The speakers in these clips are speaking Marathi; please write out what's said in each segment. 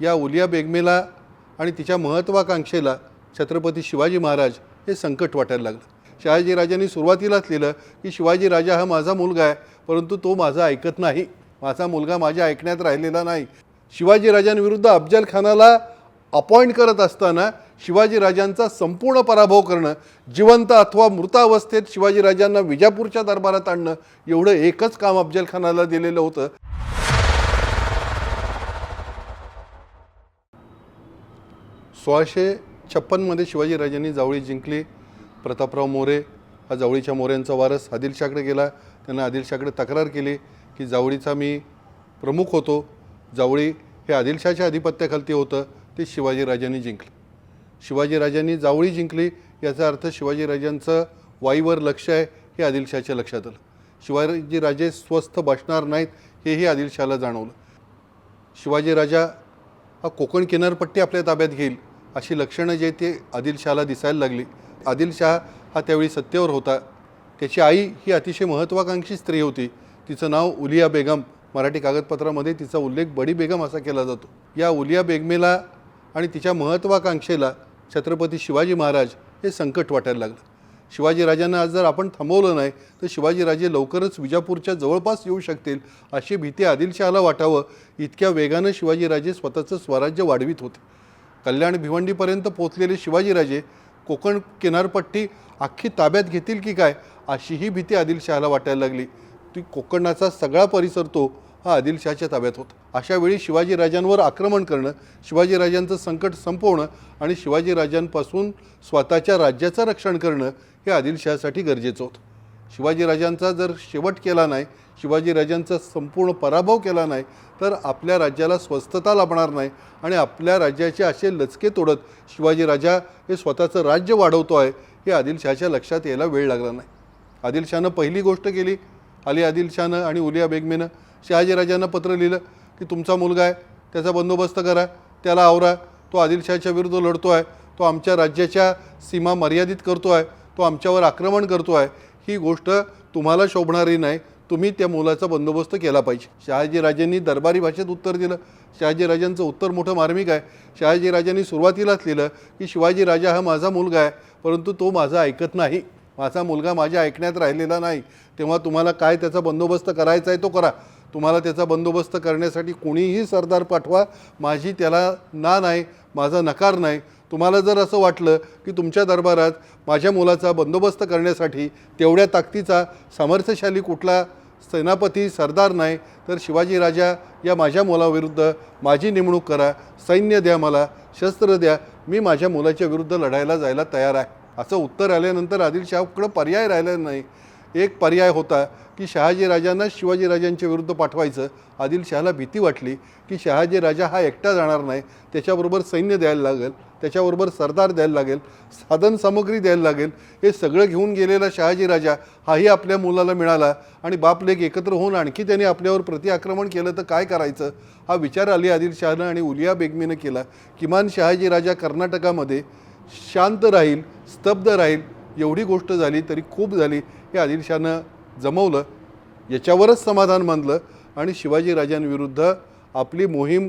या उलिया बेगमेला आणि तिच्या महत्त्वाकांक्षेला छत्रपती शिवाजी महाराज हे संकट वाटायला लागलं. शहाजीराजांनी सुरुवातीलाच लिहिलं की शिवाजी राजा हा माझा मुलगा आहे परंतु तो माझा ऐकत नाही. माझा मुलगा माझ्या ऐकण्यात राहिलेला नाही. शिवाजीराजांविरुद्ध अफजल खानाला अपॉइंट करत असताना शिवाजीराजांचा संपूर्ण पराभव करणं जिवंत अथवा मृतावस्थेत शिवाजीराजांना विजापूरच्या दरबारात आणणं एवढं एकच काम अफजल खानाला दिलेलं होतं. सोळाशे छप्पनमध्ये शिवाजीराजांनी जावळी जिंकली. प्रतापराव मोरे हा जावळीच्या मोऱ्यांचा वारस आदिलशाकडे गेला. त्यांना आदिलशाकडे तक्रार केली की जावळीचा मी प्रमुख होतो. जावळी हे आदिलशाच्या अधिपत्याखालती होतं. ते शिवाजीराजांनी जिंकलं. शिवाजीराजांनी जावळी जिंकली याचा अर्थ शिवाजीराजांचं वाईवर लक्ष आहे हे आदिलशाच्या लक्षात आलं. शिवाजीराजे स्वस्थ बसणार नाहीत हेही आदिलशाला जाणवलं. शिवाजीराजा हा कोकण किनारपट्टी आपल्या ताब्यात घेईल. अशी लक्षणं जे ते आदिलशहाला दिसायला लागली. आदिलशाह हा त्यावेळी सत्तेवर होता. त्याची आई ही अतिशय महत्त्वाकांक्षी स्त्री होती. तिचं नाव उलिया बेगम. मराठी कागदपत्रामध्ये तिचा उल्लेख बडी बेगम असा केला जातो. या उलिया बेगमेला आणि तिच्या महत्त्वाकांक्षेला छत्रपती शिवाजी महाराज हे संकट वाटायला लागलं. शिवाजीराजांना आज जर आपण थांबवलं नाही तर शिवाजीराजे लवकरच विजापूरच्या जवळपास येऊ शकतील अशी भीती आदिलशहाला वाटावं इतक्या वेगानं शिवाजीराजे स्वतःचं स्वराज्य वाढवित होते. कल्याण भिवंडीपर्यंत पोचलेले शिवाजीराजे कोकण किनारपट्टी अख्खी ताब्यात घेतील की काय अशीही भीती आदिलशहाला वाटायला लागली. ती कोकणाचा सगळा परिसर तो हा आदिलशहाच्या ताब्यात होता. अशा वेळी शिवाजीराजांवर आक्रमण करणं शिवाजीराजांचं संकट संपवणं आणि शिवाजीराजांपासून स्वतःच्या राज्याचं रक्षण करणं हे आदिलशहासाठी गरजेचं होतं. शिवाजीराजांचा जर शेवट केला नाही शिवाजीराजांचा संपूर्ण पराभव केला नाही तर आपल्या राज्याला स्वस्थता लाभणार नाही आणि आपल्या राज्याचे असे लचके तोडत शिवाजीराजा हे स्वतःचं राज्य वाढवतो आहे हे आदिलशहाच्या लक्षात यायला वेळ लागला नाही. आदिलशहानं पहिली गोष्ट केली अली आदिलशहानं आणि उलिया बेगमेनं शहाजीराजांना पत्र लिहिलं की तुमचा मुलगा आहे त्याचा बंदोबस्त करा त्याला आवरा तो आदिलशहाच्या विरुद्ध लढतो आहे तो आमच्या राज्याच्या सीमा मर्यादित करतो आहे तो आमच्यावर आक्रमण करतो आहे ही गोष्ट तुम्हाला शोभणारी नाही तुम्ही त्या मुलाचा बंदोबस्त केला पाहिजे. शहाजीराजांनी दरबारी भाषेत उत्तर दिलं. शहाजीराजांचं उत्तर मोठं मार्मिक आहे. शहाजीराजांनी सुरुवातीलाच लिहिलं की शिवाजी राजा हा माझा मुलगा आहे परंतु तो माझा ऐकत नाही. माझा मुलगा माझ्या ऐकण्यात राहिलेला नाही. तेव्हा तुम्हाला काय त्याचा बंदोबस्त करायचा आहे तो करा. तुम्हाला त्याचा बंदोबस्त करण्यासाठी कोणीही सरदार पाठवा माझी त्याला ना नाही माझा नकार नाही. तुम्हाला जर असं वाटलं की तुमच्या दरबारात माझ्या मुलाचा बंदोबस्त करण्यासाठी तेवढ्या ताकदीचा सामर्थ्यशाली कुठला सेनापती सरदार नाही तर शिवाजी राजा या माझ्या मुलाविरुद्ध माझी नेमणूक करा सैन्य द्या मला शस्त्र द्या मी माझ्या मुलाच्या विरुद्ध लढायला जायला तयार आहे. असं उत्तर आल्यानंतर आदिलशहाकडं पर्याय राहिला नाही. एक पर्याय होता की शहाजीराजांना शिवाजीराजांच्या विरुद्ध पाठवायचं. आदिलशहाला भीती वाटली की शहाजी राजा हा एकटा जाणार नाही. त्याच्याबरोबर सैन्य द्यायला लागेल. त्याच्याबरोबर सरदार द्यायला लागेल. साधन सामग्री द्यायला लागेल. हे सगळं घेऊन गेलेला शहाजीराजा हाही आपल्या मुलाला मिळाला आणि बापलेक एकत्र होऊन आणखी त्याने आपल्यावर प्रतिआक्रमण केलं तर काय करायचं? हा विचार अली आदिलशहानं आणि उलिया बेगमीनं केला. किमान शहाजीराजा कर्नाटकामध्ये शांत राहील स्तब्ध राहील. एवढी गोष्ट झाली तरी खूप झाली. हे आदिलशहानं जमवलं याच्यावरच समाधान मानलं आणि शिवाजीराजांविरुद्ध आपली मोहीम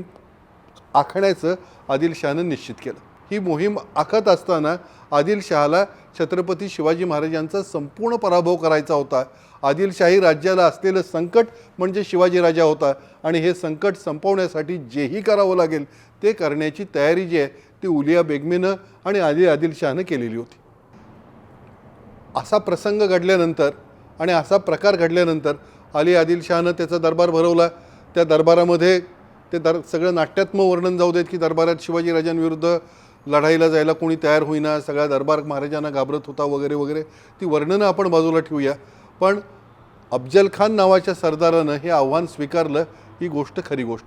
आखण्याचं आदिलशहानं निश्चित केलं. ही मोहीम आखत असताना आदिलशहाला छत्रपती शिवाजी महाराजांचा संपूर्ण पराभव करायचा होता. आदिलशाही राज्याला असलेलं संकट म्हणजे शिवाजीराजा होता आणि हे संकट संपवण्यासाठी जेही करावं लागेल ते करण्याची तयारी जी आहे ती उलिया बेगमेनं आणि आदिल आदिलशहानं केलेली होती. असा प्रसंग घडल्यानंतर आणि असा प्रकार घडल्यानंतर अली आदिलशहानं त्याचा दरबार भरवला. त्या दरबारामध्ये ते दर सगळं नाट्यात्मक वर्णन जाऊ देत की दरबारात शिवाजीराजांविरुद्ध लढाईला जायला कोणी तयार होईना सगळा दरबार महाराजांना घाबरत होता वगैरे वगैरे. ती वर्णनं आपण बाजूला ठेवूया. पण अफजल खान नावाच्या सरदारानं हे आव्हान स्वीकारलं ही गोष्ट खरी गोष्ट.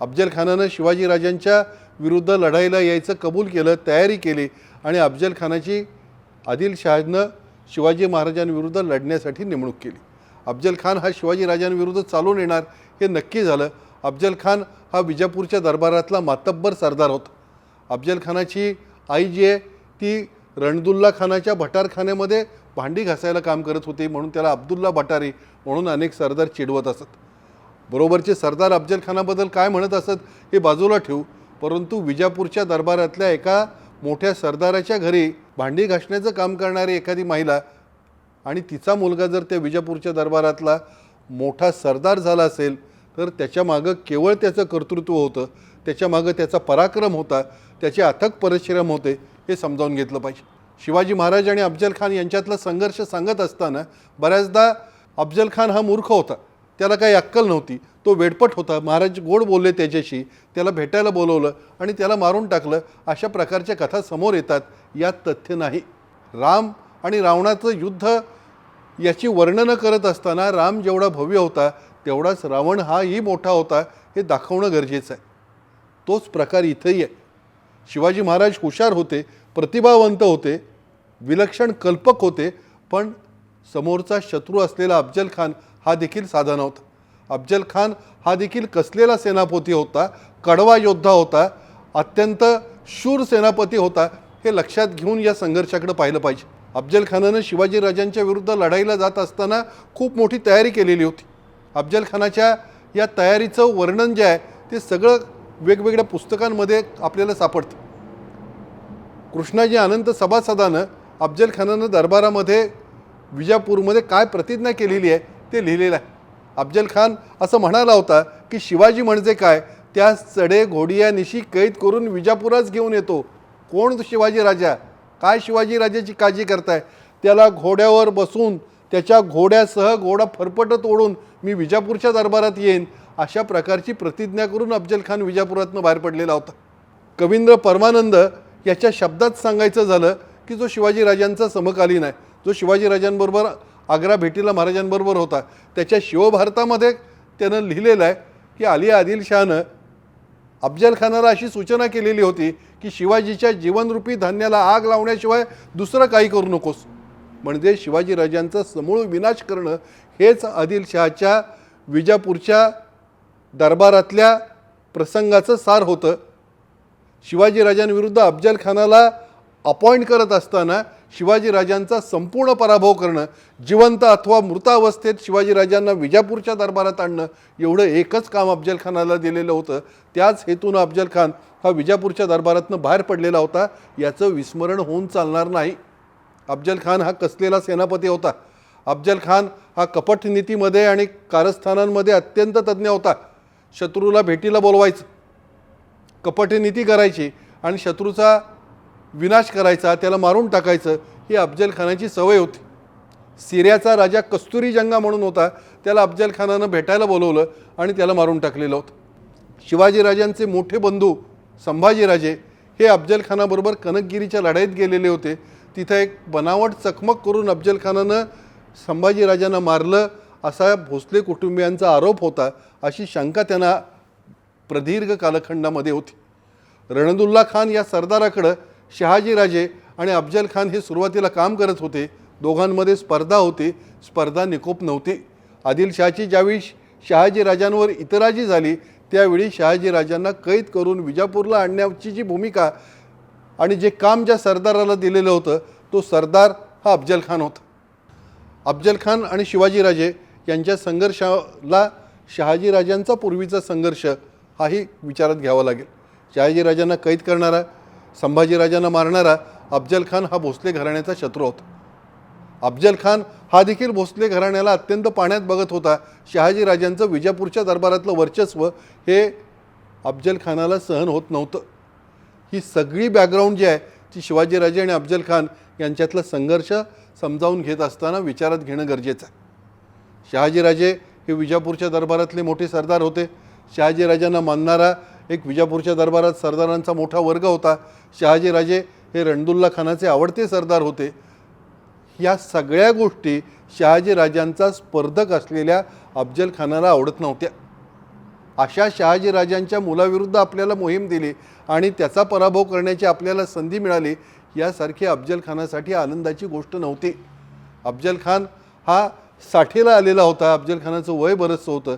अफजल खानानं शिवाजीराजांच्या विरुद्ध लढाईला यायचं कबूल केलं तयारी केली आणि अफजल खानाची आदिलशहानं शिवाजी महाराजांविरुद्ध लढण्यासाठी नेमणूक केली. अफजल खान हा शिवाजीराजांविरुद्ध चालून येणार हे नक्की झालं. अफजल खान हा विजापूरच्या दरबारातला मातब्बर सरदार होता. अफजल खानाची आई जी आहे ती रणदुल्ला खानाच्या भटारखान्यामध्ये भांडी घासायला काम करत होती म्हणून त्याला अब्दुल्ला भटारी म्हणून अनेक सरदार चिडवत असत. बरोबरचे सरदार अफजल खानाबद्दल काय म्हणत असत हे बाजूला ठेवू परंतु विजापूरच्या दरबारातल्या एका मोठ्या सरदाराच्या घरी भांडी घासण्याचं काम करणारी एखादी महिला आणि तिचा मुलगा जर त्या विजापूरच्या दरबारातला मोठा सरदार झाला असेल तर त्याच्यामागं केवळ त्याचं कर्तृत्व होतं त्याच्यामागं त्याचा पराक्रम होता त्याचे अथक परिश्रम होते हे समजावून घेतलं पाहिजे. शिवाजी महाराज आणि अफजल खान यांच्यातला संघर्ष सांगत असताना बऱ्याचदा अफजल खान हा मूर्ख होता. त्याला काही अक्कल नव्हती. तो वेडपट होता. महाराज गोड बोलले त्याच्याशी. त्याला भेटायला बोलवलं आणि त्याला मारून टाकलं. अशा प्रकारच्या कथा समोर येतात. यात तथ्य नाही. राम आणि रावणाचं युद्ध याची वर्णनं करत असताना राम जेवढा भव्य होता तेवढाच रावण हाही मोठा होता हे दाखवणं गरजेचं आहे. तोच प्रकार इथंही आहे. शिवाजी महाराज हुशार होते प्रतिभावंत होते विलक्षण कल्पक होते पण समोरचा शत्रू असलेला अफजल खान हा देखील साधा नव्हता. अफजल खान हा देखील कसलेला सेनापती होता कडवा योद्धा होता अत्यंत शूर सेनापती होता हे लक्षात घेऊन या संघर्षाकडे पाहिलं पाहिजे. अफजल खानानं शिवाजी राजांच्या विरुद्ध लढाईला जात असताना खूप मोठी तयारी केलेली होती. अफजल खानाच्या या तयारीचं वर्णन जे आहे ते सगळं वेगवेगळ्या पुस्तकांमध्ये आपल्याला सापडतं. कृष्णाजी अनंत सभासदानं अफजल खानानं दरबारामध्ये विजापूरमध्ये काय प्रतिज्ञा केलेली आहे ते लिहिलेलं आहे. अफजल खान असं म्हणाला होता की शिवाजी म्हणजे काय? त्या चढे घोडियानिशी कैद करून विजापुराच घेऊन येतो. कोण शिवाजी राजा? काय शिवाजी राजाची काळजी करताय? त्याला घोड्यावर बसून त्याच्या घोड्यासह घोडा फरफटत ओढून मी विजापूरच्या दरबारात येईन अशा प्रकारची प्रतिज्ञा करून अफजल खान विजापुरातनं बाहेर पडलेला होता. कवींद्र परमानंद याच्या शब्दात सांगायचं झालं की जो शिवाजी राजांचा समकालीन आहे जो शिवाजी राजांबरोबर आग्रा भेटीला महाराजांबरोबर होता. त्याच्या शिवभारतामध्ये त्यानं लिहिलेलं आहे की अली आदिलशहानं अफजल खानाला अशी सूचना केलेली होती की शिवाजीच्या जीवनरूपी धान्याला आग लावण्याशिवाय दुसरं काही करू नकोस. म्हणजे शिवाजीराजांचा समूळ विनाश करणं हेच आदिलशहाच्या विजापूरच्या दरबारातल्या प्रसंगाचं सार होतं. शिवाजीराजांविरुद्ध अफजल खानाला अपॉइंट करत असताना शिवाजीराजांचा संपूर्ण पराभव करणं जिवंत अथवा मृतावस्थेत शिवाजीराजांना विजापूरच्या दरबारात आणणं एवढं एकच काम अफजल खानाला दिलेलं होतं. त्याच हेतूनं अफजल खान हा विजापूरच्या दरबारातनं बाहेर पडलेला होता. याचं विस्मरण होऊन चालणार नाही. अफजल खान हा कसलेला सेनापती होता? अफजल खान हा कपट नीतीमध्ये आणि कारस्थानांमध्ये अत्यंत तज्ज्ञ होता. शत्रूला भेटीला बोलवायचं. कपटनीती करायची आणि शत्रूचा विनाश करायचा त्याला मारून टाकायचं ही अफजल खानाची सवय होती. सिरियाचा राजा कस्तुरी जंगा म्हणून होता त्याला अफजल खानानं भेटायला बोलवलं आणि त्याला मारून टाकलेलं होतं. शिवाजीराजांचे मोठे बंधू संभाजीराजे हे अफजल खानाबरोबर कनकगिरीच्या लढाईत गेलेले होते. तिथं एक बनावट चकमक करून अफजल खानानं संभाजीराजांना मारलं असा भोसले कुटुंबियांचा आरोप होता अशी शंका त्यांना प्रदीर्घ कालखंडामध्ये होती. रणदुल्ला खान या सरदाराकडं शहाजीराजे आणि अफजल खान हे सुरुवातीला काम करत होते. दोघांमध्ये स्पर्धा होती. स्पर्धा निकोप नव्हती. आदिलशहाची ज्यावेळी शहाजीराजांवर इतराजी झाली त्यावेळी शहाजीराजांना कैद करून विजापूरला आणण्याची जी भूमिका आणि जे काम ज्या सरदाराला दिलेलं होतं तो सरदार हा अफजल खान होता. अफजल खान आणि शिवाजीराजे यांच्या संघर्षाला शहाजीराजांचा पूर्वीचा संघर्ष हाही विचारात घ्यावा लागेल. शहाजीराजांना कैद करणारा संभाजीराजांना मारणारा अफजल खान हा भोसले घराण्याचा शत्रू होता. अफजल खान हा देखील भोसले घराण्याला अत्यंत पाण्यात बघत होता. शहाजीराजांचं विजापूरच्या दरबारातलं वर्चस्व हे अफजल खानाला सहन होत नव्हतं. ही सगळी बॅकग्राऊंड जी आहे ती शिवाजीराजे आणि अफजल खान यांच्यातला संघर्ष समजावून घेत असताना विचारात घेणं गरजेचं आहे. शहाजीराजे हे विजापूरच्या दरबारातले मोठे सरदार होते. शहाजीराजांना मानणारा एक विजापूरच्या दरबारात सरदारांचा मोठा वर्ग होता. शहाजीराजे हे रणदुल्ला खानाचे आवडते सरदार होते. या सगळ्या गोष्टी शहाजीराजांचा स्पर्धक असलेल्या अफजल खानाला आवडत नव्हत्या. अशा शहाजीराजांच्या मुलाविरुद्ध आपल्याला मोहीम दिली आणि त्याचा पराभव करण्याची आपल्याला संधी मिळाली यासारखी अफजल खानासाठी आनंदाची गोष्ट नव्हती. अफजल खान हा साठीला आलेला होता. अफजल खानाचं वय बरंचसं होतं.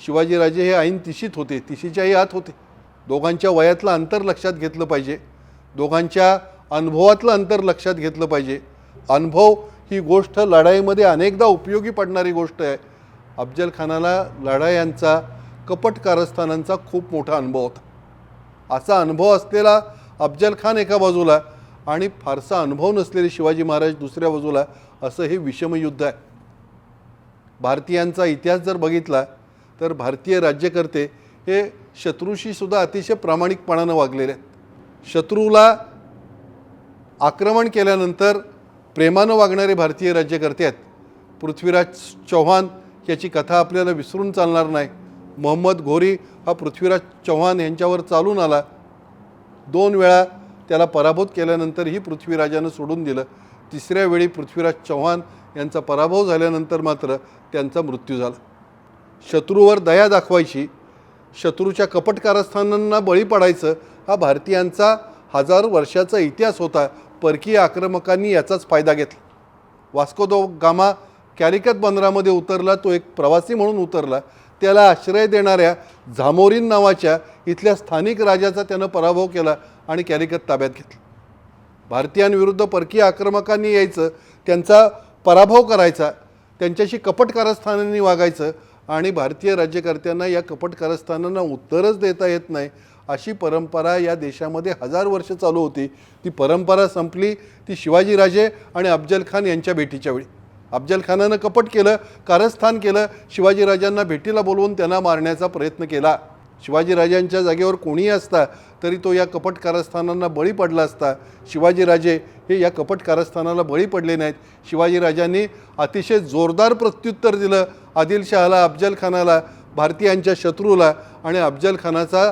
शिवाजीराजे हे ऐन तिशीत होते तिशीच्याही आत होते. दोघांच्या वयातलं अंतर लक्षात घेतलं पाहिजे. दोघांच्या अनुभवातलं अंतर लक्षात घेतलं पाहिजे. अनुभव ही गोष्ट लढाईमध्ये अनेकदा उपयोगी पडणारी गोष्ट आहे. अफजल खानाला लढायांचा कपट कारस्थानांचा खूप मोठा अनुभव होता. असा अनुभव असलेला अफजल खान एका बाजूला आणि फारसा अनुभव नसलेले शिवाजी महाराज दुसऱ्या बाजूला असं हे विषमयुद्ध आहे. भारतीयांचा इतिहास जर बघितला तर भारतीय राज्यकर्ते हे शत्रूशी सुद्धा अतिशय प्रामाणिकपणानं वागलेले आहेत. शत्रूला आक्रमण केल्यानंतर प्रेमानं वागणारे भारतीय राज्यकर्ते आहेत. पृथ्वीराज चव्हाण याची कथा आपल्याला विसरून चालणार नाही. मोहम्मद घोरी हा पृथ्वीराज चव्हाण यांच्यावर चालून आला. दोन वेळा त्याला पराभूत केल्यानंतरही पृथ्वीराजानं सोडून दिलं. तिसऱ्या वेळी पृथ्वीराज चव्हाण यांचा पराभव झाल्यानंतर मात्र त्यांचा मृत्यू झाला. शत्रूवर दया दाखवायची शत्रूच्या कपट कारस्थानांना बळी पडायचं हा भारतीयांचा हजार वर्षाचा इतिहास होता. परकीय आक्रमकांनी याचाच फायदा घेतला. वास्को दो गामा कॅरिकत बंदरामध्ये उतरला तो एक प्रवासी म्हणून उतरला. त्याला आश्रय देणाऱ्या झामोरीन नावाच्या इथल्या स्थानिक राजाचा त्यानं पराभव केला आणि कॅरिकत ताब्यात घेतलं. भारतीयांविरुद्ध परकीय आक्रमकांनी यायचं त्यांचा पराभव करायचा त्यांच्याशी कपट कारस्थानांनी वागायचं आणि भारतीय राज्यकर्त्यांना या कपट कारस्थानांना उत्तरच देता येत नाही अशी परंपरा या देशामध्ये हजार वर्ष चालू होती. ती परंपरा संपली ती शिवाजीराजे आणि अफजल खान यांच्या भेटीच्या वेळी. अफजल खानानं कपट केलं कारस्थान केलं शिवाजीराजांना भेटीला बोलवून त्यांना मारण्याचा प्रयत्न केला. शिवाजीराजांच्या जागेवर कोणीही असता तरी तो या कपट कारस्थानांना बळी पडला असता. शिवाजीराजे हे या कपट कारस्थानाला बळी पडले नाहीत. शिवाजीराजांनी अतिशय जोरदार प्रत्युत्तर दिलं. आदिलशहाला अफजलखानाला भारतीयांच्या शत्रूला आणि अफजलखानाचा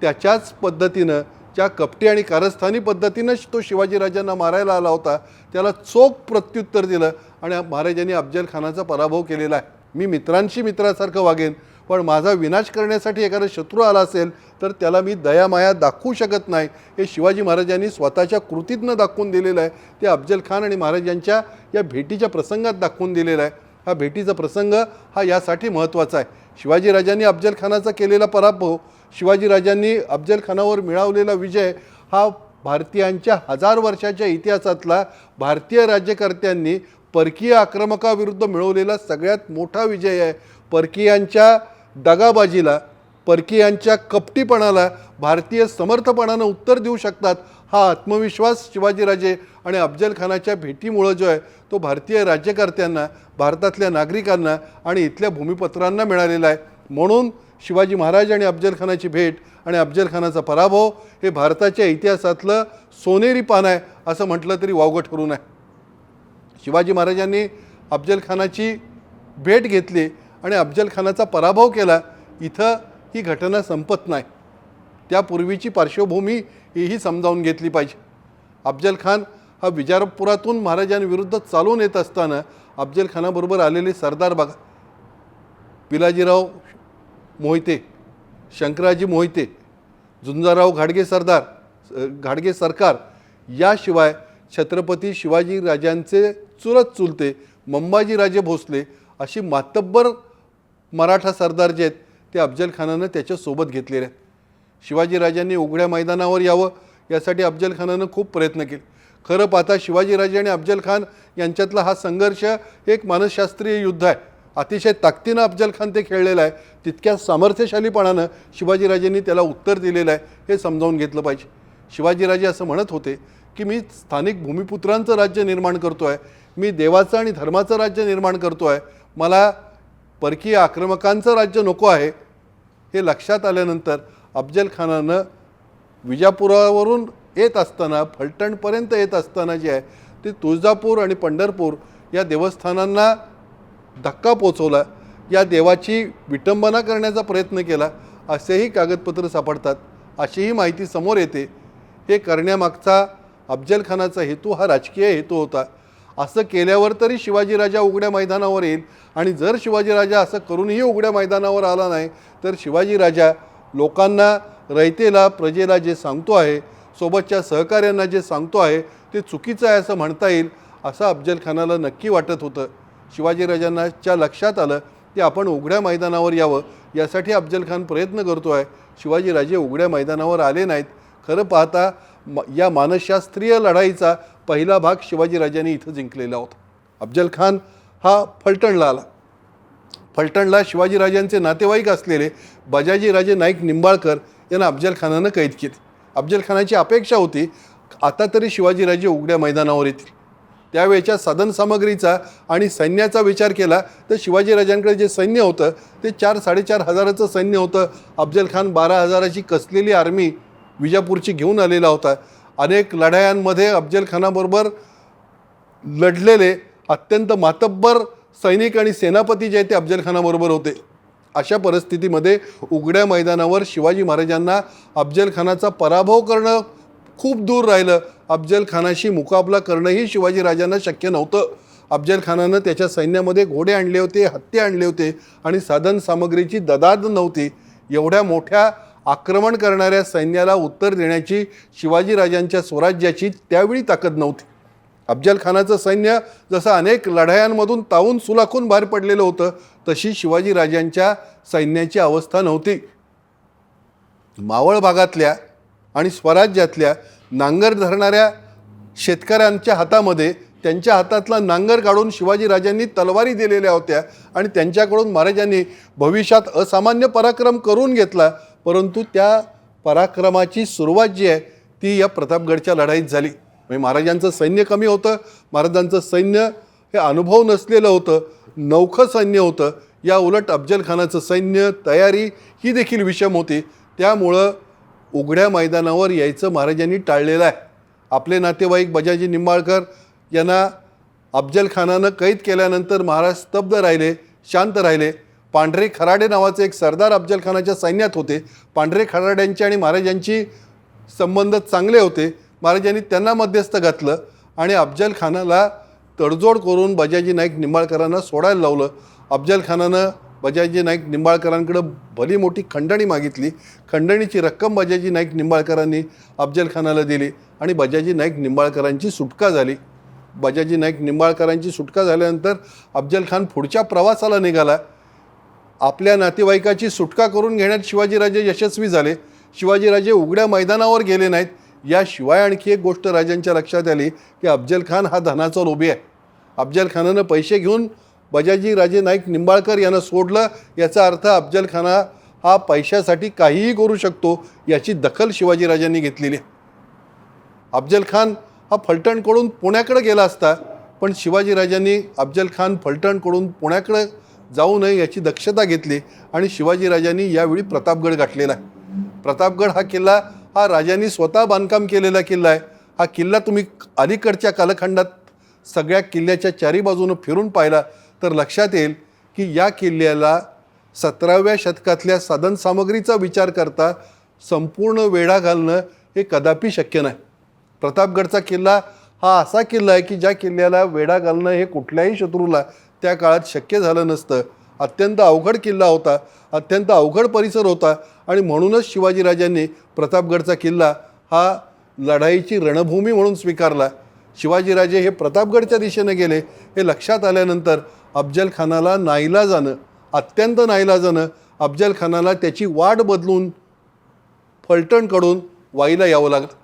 त्याच्याच पद्धतीनं ज्या कपटी आणि कारस्थानी पद्धतीनं तो शिवाजीराजांना मारायला आला होता त्याला चोख प्रत्युत्तर दिलं आणि महाराजांनी अफजल खानाचा पराभव केलेला आहे. मी मित्रांशी मित्रासारखं वागेन पण माझा विनाश करण्यासाठी एखादा शत्रू आला असेल तर त्याला मी दयामाया दाखवू शकत नाही. हे शिवाजी महाराजांनी स्वतःच्या कृतीतनं दाखवून दिलेलं आहे. ते अफजल खान आणि महाराजांच्या या भेटीच्या प्रसंगात दाखवून दिलेलं आहे. हा भेटीचा प्रसंग हा यासाठी महत्त्वाचा आहे. शिवाजीराजांनी अफजलखानाचा केलेला पराभव शिवाजीराजांनी अफजलखानावर मिळवलेला विजय हा भारतीयांच्या हजार वर्षाच्या इतिहासातला भारतीय राज्यकर्त्यांनी परकीय आक्रमकाविरुद्ध मिळवलेला सगळ्यात मोठा विजय आहे. परकीयांच्या दगाबाजीला परकीयांच्या कपटीपणाला भारतीय समर्थपणानं उत्तर देऊ शकतात हा आत्मविश्वास शिवाजीराजे आणि अफजल खानाच्या भेटीमुळं जो आहे तो भारतीय राज्यकर्त्यांना भारतातल्या नागरिकांना आणि इथल्या भूमिपत्रांना मिळालेला आहे. म्हणून शिवाजी महाराज आणि अफजल खानाची भेट आणि अफजल खानाचा पराभव हे भारताच्या इतिहासातलं सोनेरी पान आहे असं म्हटलं तरी वावगं ठरू नये. शिवाजी महाराजांनी अफजल खानाची भेट घेतली आणि अफजल खानाचा पराभव केला. इथं ही घटना संपत नाही. त्यापूर्वीची पार्श्वभूमी हीही समजावून घेतली पाहिजे. अफजल खान हा विजारपुरातून महाराजांविरुद्ध चालून येत असताना अफजल खानाबरोबर आलेले सरदार बघा. पिलाजीराव मोहिते शंकराजी मोहिते झुंजाराव घाडगे सरदार घाडगे सरकार याशिवाय छत्रपती शिवाजी राजांचे चुलत चुलते मंबाजीराजे भोसले अशी मातब्बर मराठा सरदार जे आहेत ते अफजल खानानं त्याच्यासोबत घेतलेले आहेत शिवाजीराजांनी उघड्या मैदानावर यावं यासाठी अफजल खानानं खूप प्रयत्न केले. खरं पाहता शिवाजीराजे आणि अफजल खान यांच्यातला हा संघर्ष हे एक मानसशास्त्रीय युद्ध आहे. अतिशय ताकदीनं अफजल खान ते खेळलेलं आहे. तितक्या सामर्थ्यशालीपणानं शिवाजीराजेंनी त्याला उत्तर दिलेलं आहे हे समजावून घेतलं पाहिजे. शिवाजीराजे असं म्हणत होते की मी स्थानिक भूमिपुत्रांचं राज्य निर्माण करतो आहे मी देवाचं आणि धर्माचं राज्य निर्माण करतो आहे मला परकीय आक्रमकांचं राज्य नको आहे हे लक्षात आल्यानंतर अफजल खानानं विजापुरावरून येत असताना फलटणपर्यंत येत असताना जे आहे ते तुळजापूर आणि पंढरपूर या देवस्थानांना धक्का पोचवला. या देवाची विटंबना करण्याचा प्रयत्न केला असेही कागदपत्र सापडतात अशीही माहिती समोर येते. हे करण्यामागचा अफजल खानाचा हेतू हा राजकीय हेतू होता. असं केल्यावर तरी शिवाजीराजा उघड्या मैदानावर येईल. आणि जर शिवाजीराजा असं करूनही उघड्या मैदानावर आला नाही तर शिवाजीराजा लोकांना रयतेला प्रजेला जे सांगतो आहे सोबतच्या सहकाऱ्यांना जे सांगतो आहे ते चुकीचं आहे असं म्हणता येईल असं अफजल खानाला नक्की वाटत होतं. शिवाजीराजांनाच्या लक्षात आलं की आपण उघड्या मैदानावर यावं यासाठी अफजल खान प्रयत्न करतो आहे. शिवाजीराजे उघड्या मैदानावर आले नाहीत. खरं पाहता म या मानसशास्त्रीय लढाईचा पहिला भाग शिवाजीराजांनी इथं जिंकलेला होता. अफजल खान हा फलटणला आला फलटणला शिवाजीराजांचे नातेवाईक असलेले बजाजीराजे नाईक निंबाळकर यांना अफजल खानानं कैद केली. अफजल खानाची अपेक्षा होती आता तरी शिवाजीराजे उघड्या मैदानावर येतील. त्यावेळच्या साधनसामग्रीचा आणि सैन्याचा विचार केला तर शिवाजीराजांकडे जे सैन्य होतं ते चार साडेचार हजाराचं सैन्य होतं. अफजल खान बारा हजाराची कसलेली आर्मी विजापूरची घेऊन आलेला होता. अनेक लढायांमध्ये अफजल खानाबरोबर लढलेले अत्यंत मातब्बर सैनिक आणि सेनापती जे आहेत ते अफजल खानाबरोबर होते. अशा परिस्थितीमध्ये उघड्या मैदानावर शिवाजी महाराजांना अफजल खानाचा पराभव करणं खूप दूर राहिलं. अफजल खानाशी मुकाबला करणंही शिवाजी राजांना शक्य नव्हतं. अफजल खानानं त्याच्या सैन्यामध्ये घोडे आणले होते हत्ती आणले होते आणि साधन सामग्रीची ददाद नव्हती. एवढ्या मोठ्या आक्रमण करणाऱ्या सैन्याला उत्तर देण्याची शिवाजीराजांच्या स्वराज्याची त्यावेळी ताकद नव्हती. अफजल खानाचं सैन्य जसं अनेक लढायांमधून तावून सुलाखून बाहेर पडलेलं होतं तशी शिवाजीराजांच्या सैन्याची अवस्था नव्हती. मावळ भागातल्या आणि स्वराज्यातल्या नांगर धरणाऱ्या शेतकऱ्यांच्या हातामध्ये त्यांच्या हातातला नांगर काढून शिवाजीराजांनी तलवारी दिलेल्या होत्या आणि त्यांच्याकडून महाराजांनी भविष्यात असामान्य पराक्रम करून घेतला परंतु त्या पराक्रमाची सुरुवात जी आहे ती या प्रतापगडच्या लढाईत झाली. म्हणजे महाराजांचं सैन्य कमी होतं महाराजांचं सैन्य हे अनुभव नसलेलं होतं नौखं सैन्य होतं. या उलट अफजलखानाचं सैन्य तयारी ही देखील विषम होती. त्यामुळं उघड्या मैदानावर यायचं महाराजांनी टाळलेलं आहे. आपले नातेवाईक बजाजी निंबाळकर यांना अफजलखानानं कैद केल्यानंतर महाराज स्तब्ध राहिले शांत राहिले. पांढरे खराडे नावाचे एक सरदार अफजल खानाच्या सैन्यात होते. पांढरे खराड्यांचे आणि महाराजांची संबंध चांगले होते. महाराजांनी त्यांना मध्यस्थ घातलं आणि अफजल खानाला तडजोड करून बजाजी नाईक निंबाळकरांना सोडायला लावलं. अफजल खानानं बजाजी नाईक निंबाळकरांकडं भली मोठी खंडणी मागितली. खंडणीची रक्कम बजाजी नाईक निंबाळकरांनी अफजल खानाला दिली आणि बजाजी नाईक निंबाळकरांची सुटका झाली. बजाजी नाईक निंबाळकरांची सुटका झाल्यानंतर अफजल खान पुढच्या प्रवासाला निघाला. आपल्या नातेवाईकाची सुटका करून घेण्यात शिवाजीराजे यशस्वी झाले. शिवाजीराजे उघड्या मैदानावर गेले नाहीत. याशिवाय आणखी एक गोष्ट राजांच्या लक्षात आली की अफजल खान हा धनाचा लोभी आहे. अफजल खानानं पैसे घेऊन बजाजी राजे नाईक निंबाळकर यांना सोडलं. याचा अर्थ अफजल खान हा पैशासाठी काहीही करू शकतो याची दखल शिवाजीराजांनी घेतलेली आहे. अफजल खान हा फलटणकडून पुण्याकडे गेला असता पण शिवाजीराजांनी अफजल खान फलटणकडून पुण्याकडे जाऊ नये याची दक्षता घेतली आणि शिवाजीराजांनी यावेळी प्रतापगड गाठलेला आहे प्रतापगड हा किल्ला हा राजांनी स्वतः बांधकाम केलेला किल्ला आहे. हा किल्ला तुम्ही अलीकडच्या कालखंडात सगळ्या किल्ल्याच्या चारी बाजूनं फिरून पाहिला तर लक्षात येईल की या किल्ल्याला सतराव्या शतकातल्या साधनसामग्रीचा विचार करता संपूर्ण वेढा घालणं हे कदापि शक्य नाही. प्रतापगडचा किल्ला हा असा किल्ला आहे की ज्या किल्ल्याला वेढा घालणं हे कुठल्याही शत्रूला त्या काळात शक्य झालं नसतं. अत्यंत अवघड किल्ला होता. अत्यंत अवघड परिसर होता. आणि म्हणूनच शिवाजीराजांनी प्रतापगडचा किल्ला हा लढाईची रणभूमी म्हणून स्वीकारला. शिवाजीराजे हे प्रतापगडच्या दिशेने गेले. हे लक्षात आल्यानंतर अफजल खानाला नाईलाजानं अत्यंत नाईलाजानं अफजल खानाला त्याची वाट बदलून फलटणकडून वाईला यावं लागलं.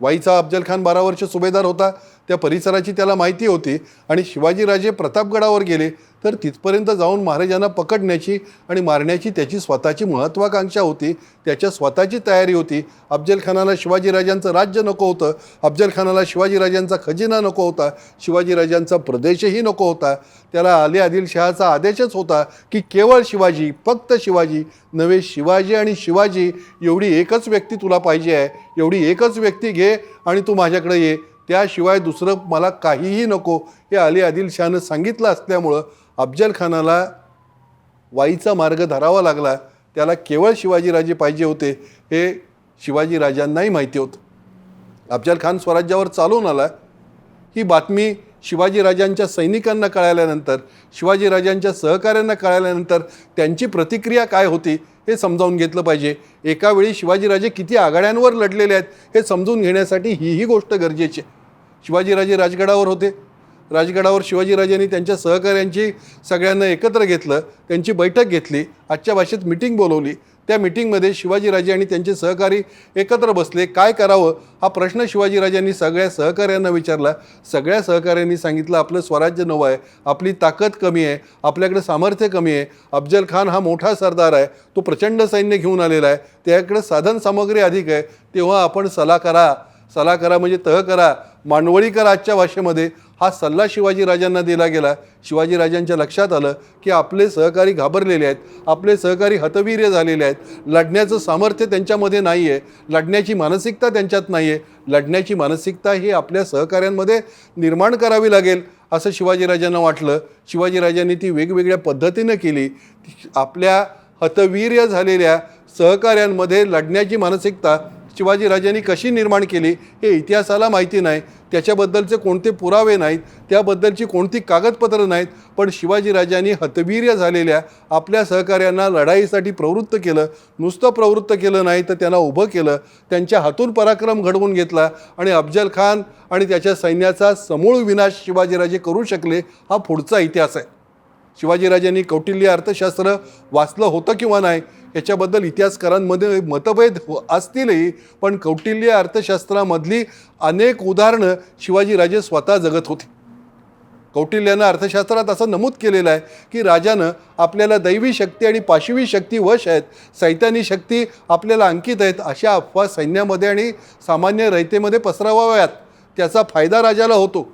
वाईचा अफजल खान बारा वर्ष सुभेदार होता. त्या परिसराची त्याला माहिती होती आणि शिवाजीराजे प्रतापगडावर गेले तर तिथपर्यंत जाऊन महाराजांना पकडण्याची आणि मारण्याची त्याची स्वतःची महत्त्वाकांक्षा होती. त्याच्या स्वतःची तयारी होती. अफजलखानाला शिवाजीराजांचं राज्य नको होतं. अफजलखानाला शिवाजीराजांचा खजिना नको होता. शिवाजीराजांचा प्रदेशही नको होता. त्याला आले आदिलशहाचा आदेशच होता की केवळ शिवाजी फक्त शिवाजी नवे शिवाजी आणि शिवाजी एवढी एकच व्यक्ती तुला पाहिजे आहे. एवढी एकच व्यक्ती घे आणि तू माझ्याकडे ये. त्याशिवाय दुसरं मला काहीही नको. हे अली आदिलशहानं सांगितलं असल्यामुळं अफजल खानाला वाईचा मार्ग धरावा लागला. त्याला केवळ शिवाजीराजे पाहिजे होते. हे शिवाजीराजांनाही माहिती होतं. अफजल खान स्वराज्यावर चालून आला. ही बातमी शिवाजीराजांच्या सैनिकांना कळाल्यानंतर शिवाजीराजांच्या सहकाऱ्यांना कळाल्यानंतर त्यांची प्रतिक्रिया काय होती हे समजावून घेतलं पाहिजे. एकावेळी शिवाजीराजे किती आघाड्यांवर लढलेले आहेत हे समजून घेण्यासाठी ही ही गोष्ट गरजेची आहे. शिवाजीराजे राजगडावर होते. राजगडावर शिवाजीराजांनी त्यांच्या सहकाऱ्यांची सगळ्यांना एकत्र घेतलं त्यांची बैठक घेतली आजच्या भाषेत मिटिंग बोलवली. त्या मिटिंगमध्ये शिवाजीराजे आणि त्यांचे सहकारी एकत्र बसले. काय करावं? हा प्रश्न शिवाजीराजांनी सगळ्या सहकाऱ्यांना विचारला. सगळ्या सहकाऱ्यांनी सांगितलं आपलं स्वराज्य नवं आहे आपली ताकद कमी आहे आपल्याकडे सामर्थ्य कमी आहे. अफजल खान हा मोठा सरदार आहे तो प्रचंड सैन्य घेऊन आलेला आहे. त्याकडे साधन सामग्री अधिक आहे. तेव्हा आपण सला करा. सला करा म्हणजे तह करा. मांडवळीकराजच्या आजच्या भाषेमध्ये हा सल्ला शिवाजीराजांना दिला गेला. शिवाजीराजांच्या लक्षात आलं की आपले सहकारी घाबरलेले आहेत आपले सहकारी हतवीर्य झालेले आहेत. लढण्याचं सामर्थ्य त्यांच्यामध्ये नाही आहे लढण्याची मानसिकता त्यांच्यात नाही आहे लढण्याची मानसिकता ही आपल्या सहकाऱ्यांमध्ये निर्माण करावी लागेल असं शिवाजीराजांना वाटलं. शिवाजीराजांनी ती वेगवेगळ्या पद्धतीनं केली. आपल्या हतवीर्य झालेल्या सहकाऱ्यांमध्ये लढण्याची मानसिकता शिवाजीराजांनी कशी निर्माण केली हे इतिहासाला माहिती नाही. त्याच्याबद्दलचे कोणते पुरावे नाहीत त्याबद्दलची कोणती कागदपत्रं नाहीत पण शिवाजीराजांनी हतवीर्य झालेल्या आपल्या सहकाऱ्यांना लढाईसाठी प्रवृत्त केलं. नुसतं प्रवृत्त केलं नाही तर त्यांना उभं केलं. त्यांच्या हातून पराक्रम घडवून घेतला आणि अफजल खान आणि त्याच्या सैन्याचा समूळ विनाश शिवाजीराजे करू शकले हा पुढचा इतिहास आहे. शिवाजीराजांनी कौटिल्य अर्थशास्त्र वाचलं होतं किंवा नाही याच्याबद्दल इतिहासकारांमध्ये मतभेद हो- असतीलही पण कौटिल्य अर्थशास्त्रामधली अनेक उदाहरणं शिवाजीराजे स्वतः जगत होते. कौटिल्यानं अर्थशास्त्रात असं नमूद केलेलं आहे की राजानं आपल्याला दैवी शक्ती आणि पाशवी शक्ती वश आहेत सैतानी शक्ती आपल्याला अंकित आहेत अशा अफवा सैन्यामध्ये आणि सामान्य रयतेमध्ये पसरावाव्यात. त्याचा फायदा राजाला होतो.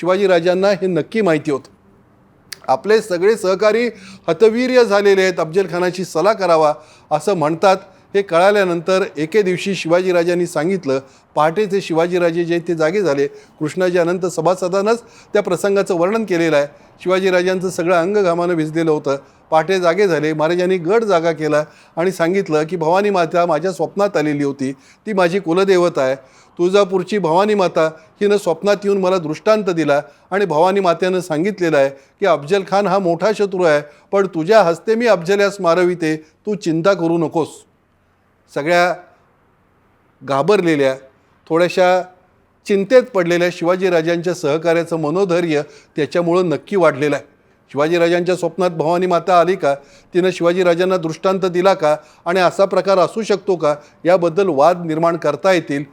शिवाजीराजांना हे नक्की माहिती होतं. आपले सगळे सहकारी हतवीर्य झालेले आहेत. अफजल खानाची करावा असं म्हणतात. हे कळाल्यानंतर एके दिवशी शिवाजीराजांनी सांगितलं पहाटेचे शिवाजीराजे जे ते जागे झाले. कृष्णाजी अनंत सभासदानंच त्या प्रसंगाचं वर्णन केलेलं आहे. शिवाजीराजांचं सगळं अंग घामानं भिजलेलं होतं. पहाटे जागे झाले. महाराजांनी गड जागा केला आणि सांगितलं की भवानी माता माझ्या स्वप्नात आलेली होती. ती माझी कुलदेवता आहे. तुळजापूरची भवानी माता हिनं स्वप्नात येऊन मला दृष्टांत दिला आणि भवानी मातेनं सांगितलेलं आहे की अफजल खान हा मोठा शत्रू आहे पण तुझ्या हस्ते मी अफजल्यास मारविते तू चिंता करू नकोस. सगळ्या घाबरलेल्या थोड्याशा चिंतेत पडलेल्या शिवाजीराजांच्या सहकार्याचं मनोधैर्य त्याच्यामुळं नक्की वाढलेलं आहे. शिवाजीराजांच्या स्वप्नात भवानी माता आली का? तिनं शिवाजीराजांना दृष्टांत दिला का? आणि असा प्रकार असू शकतो का? याबद्दल वाद निर्माण करता येतील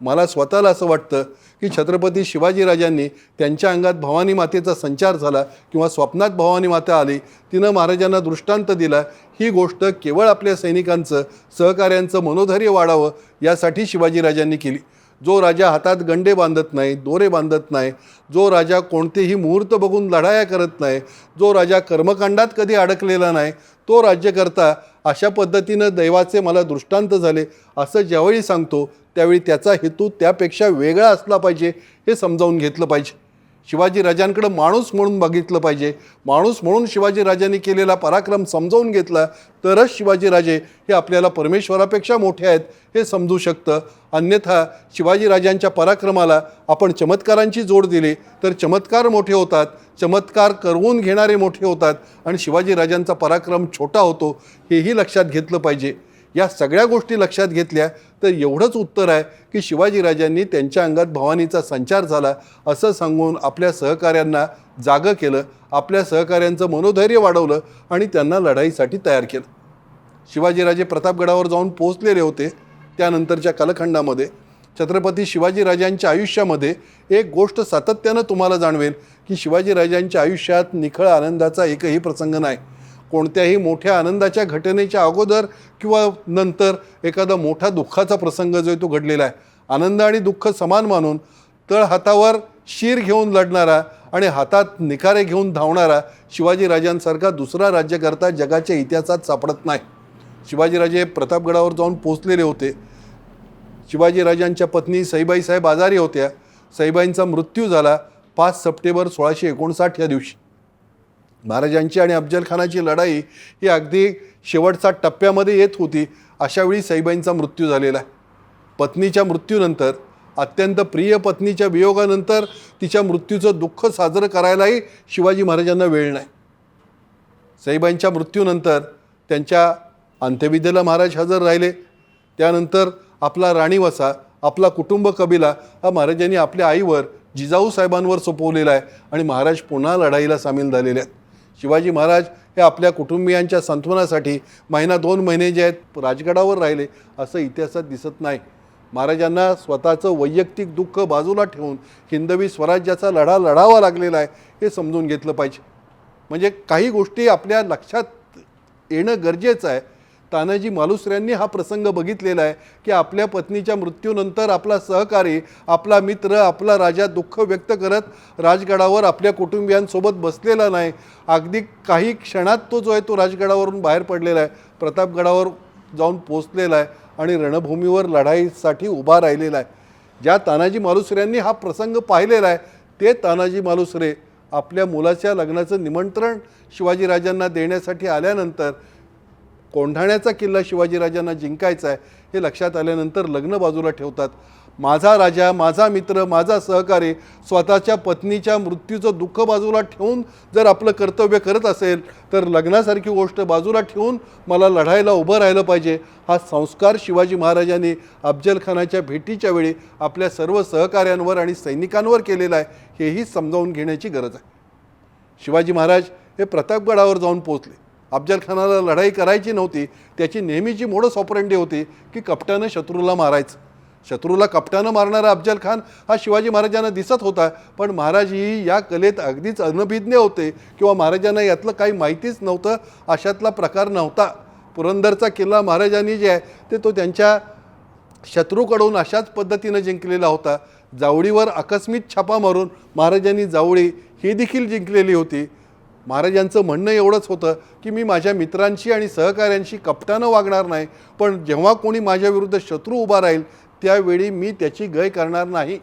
मला स्वतःला असं वाटतं की छत्रपती शिवाजीराजांनी त्यांच्या अंगात भवानी मातेचा संचार झाला किंवा स्वप्नात भवानी माता आली तिनं महाराजांना दृष्टांत दिला ही गोष्ट केवळ आपल्या सैनिकांचं सहकाऱ्यांचं मनोधैर्य वाढावं यासाठी शिवाजीराजांनी केली. जो राजा हातात गंडे बांधत नाही दोरे बांधत नाही जो राजा कोणतेही मुहूर्त बघून लढाया करत नाही जो राजा कर्मकांडात कधी अडकलेला नाही तो राज्यकर्ता अशा पद्धतीनं दैवाचे मला दृष्टांत झाले. असं ज्यावेळी सांगतो त्यावेळी त्याचा हेतू त्यापेक्षा वेगळा असला पाहिजे हे समजावून घेतलं पाहिजे. शिवाजीराजांकडं माणूस म्हणून बघितलं पाहिजे. माणूस म्हणून शिवाजीराजांनी केलेला पराक्रम समजावून घेतला तरच शिवाजीराजे हे आपल्याला परमेश्वरापेक्षा मोठे आहेत हे समजू शकतं. अन्यथा शिवाजीराजांच्या पराक्रमाला आपण चमत्कारांची जोड दिली तर चमत्कार मोठे होतात चमत्कार करवून घेणारे मोठे होतात आणि शिवाजीराजांचा पराक्रम छोटा होतो हेही लक्षात घेतलं पाहिजे. या सगळ्या गोष्टी लक्षात घेतल्या तर एवढंच उत्तर आहे की शिवाजीराजांनी त्यांच्या अंगात भवानीचा संचार झाला असं सांगून आपल्या सहकाऱ्यांना जागं केलं आपल्या सहकाऱ्यांचं मनोधैर्य वाढवलं आणि त्यांना लढाईसाठी तयार केलं. शिवाजीराजे प्रतापगडावर जाऊन पोहोचलेले होते त्यानंतरच्या कालखंडामध्ये. छत्रपती शिवाजीराजांच्या आयुष्यामध्ये एक गोष्ट सातत्यानं तुम्हाला जाणवेल की शिवाजीराजांच्या आयुष्यात निखळ आनंदाचा एकही प्रसंग नाही. कोणत्याही मोठ्या आनंदाच्या घटनेच्या अगोदर किंवा नंतर एखादा मोठा दुःखाचा प्रसंग जो आहे तो घडलेला आहे. आनंद आणि दुःख समान मानून तळ हातावर शीर घेऊन लढणारा आणि हातात निखारे घेऊन धावणारा शिवाजीराजांसारखा दुसरा राज्यकर्ता जगाच्या इतिहासात सापडत नाही. शिवाजीराजे प्रतापगडावर जाऊन पोचलेले होते. शिवाजीराजांच्या पत्नी सईबाईसाहेब आजारी होत्या. सईबाईंचा मृत्यू झाला पाच सप्टेंबर सोळाशे एकोणसाठ या दिवशी. महाराजांची आणि अफजल खानाची लढाई ही अगदी शेवटचा टप्प्यामध्ये येत होती. अशावेळी साईबाईंचा मृत्यू झालेला आहे. पत्नीच्या मृत्यूनंतर अत्यंत प्रिय पत्नीच्या वियोगानंतर तिच्या मृत्यूचं दुःख साजरं करायलाही शिवाजी महाराजांना वेळ नाही. साईबाईंच्या मृत्यूनंतर त्यांच्या अंत्यविधेला महाराज हजर राहिले. त्यानंतर आपला राणीवसा आपला कुटुंब कबिला हा महाराजांनी आपल्या आईवर जिजाऊ साहेबांवर सोपवलेला आहे आणि महाराज पुन्हा लढाईला सामील झालेले आहेत. शिवाजी महाराज हे आपल्या कुटुंबियांच्या सांत्वनासाठी महिना दोन महिने जे आहेत राजगडावर राहिले असं इतिहासात दिसत नाही. महाराजांना स्वतःचं वैयक्तिक दुःख बाजूला ठेवून हिंदवी स्वराज्याचा लढा लढावा लागलेला आहे हे समजून घेतलं पाहिजे. म्हणजे काही गोष्टी आपल्या लक्षात येणं गरजेचं आहे तानाजी मालुसऱ्यांनी हा प्रसंग बघितलेला आहे की आपल्या पत्नीच्या मृत्यूनंतर आपला सहकारी आपला मित्र आपला राजा दुःख व्यक्त करत राजगडावर आपल्या कुटुंबियांसोबत बसलेला नाही. अगदी काही क्षणात तो जो आहे तो राजगडावरून बाहेर पडलेला आहे. प्रतापगडावर जाऊन पोचलेला आहे आणि रणभूमीवर लढाईसाठी उभा राहिलेला आहे. ज्या तानाजी मालुसऱ्यांनी हा प्रसंग पाहिलेला आहे ते तानाजी मालुसरे आपल्या मुलाच्या लग्नाचं निमंत्रण शिवाजीराजांना देण्यासाठी आल्यानंतर कोंढाण्याचा किल्ला शिवाजीराजांना जिंकायचा आहे हे लक्षात आल्यानंतर लग्न बाजूला ठेवतात. माझा राजा माझा मित्र माझा सहकारी स्वतःच्या पत्नीच्या मृत्यूचं दुःख बाजूला ठेवून जर आपलं कर्तव्य करत असेल तर लग्नासारखी गोष्ट बाजूला ठेवून मला लढायला उभं राहिलं पाहिजे. हा संस्कार शिवाजी महाराजांनी अफजलखानाच्या भेटीच्या वेळी आपल्या सर्व सहकाऱ्यांवर आणि सैनिकांवर केलेला आहे हेही समजावून घेण्याची गरज आहे. शिवाजी महाराज हे प्रतापगडावर जाऊन पोहोचले. अफजल खानाला लढाई करायची नव्हती त्याची नेहमीची मोडस ऑपरेंडी होती की कपट्यानं शत्रूला मारायचं. शत्रूला कपट्यानं मारणारा अफजल खान हा शिवाजी महाराजांना दिसत होता पण महाराज ही या कलेत अगदीच अनभिज्ञ होते किंवा महाराजांना यातलं काही माहितीच नव्हतं अशातला प्रकार नव्हता. पुरंदरचा किल्ला महाराजांनी जे आहे ते तो त्यांच्या शत्रूकडून अशाच पद्धतीनं जिंकलेला होता. जावळीवर आकस्मिक छापा मारून महाराजांनी जावळी ही देखील जिंकलेली होती. महाराजांचं म्हणणं एवढंच होतं की मी माझ्या मित्रांशी आणि सहकाऱ्यांशी कपटानं वागणार नाही पण जेव्हा कोणी माझ्या विरुद्ध शत्रू उभा राहील त्यावेळी मी त्याची गय करणार नाही.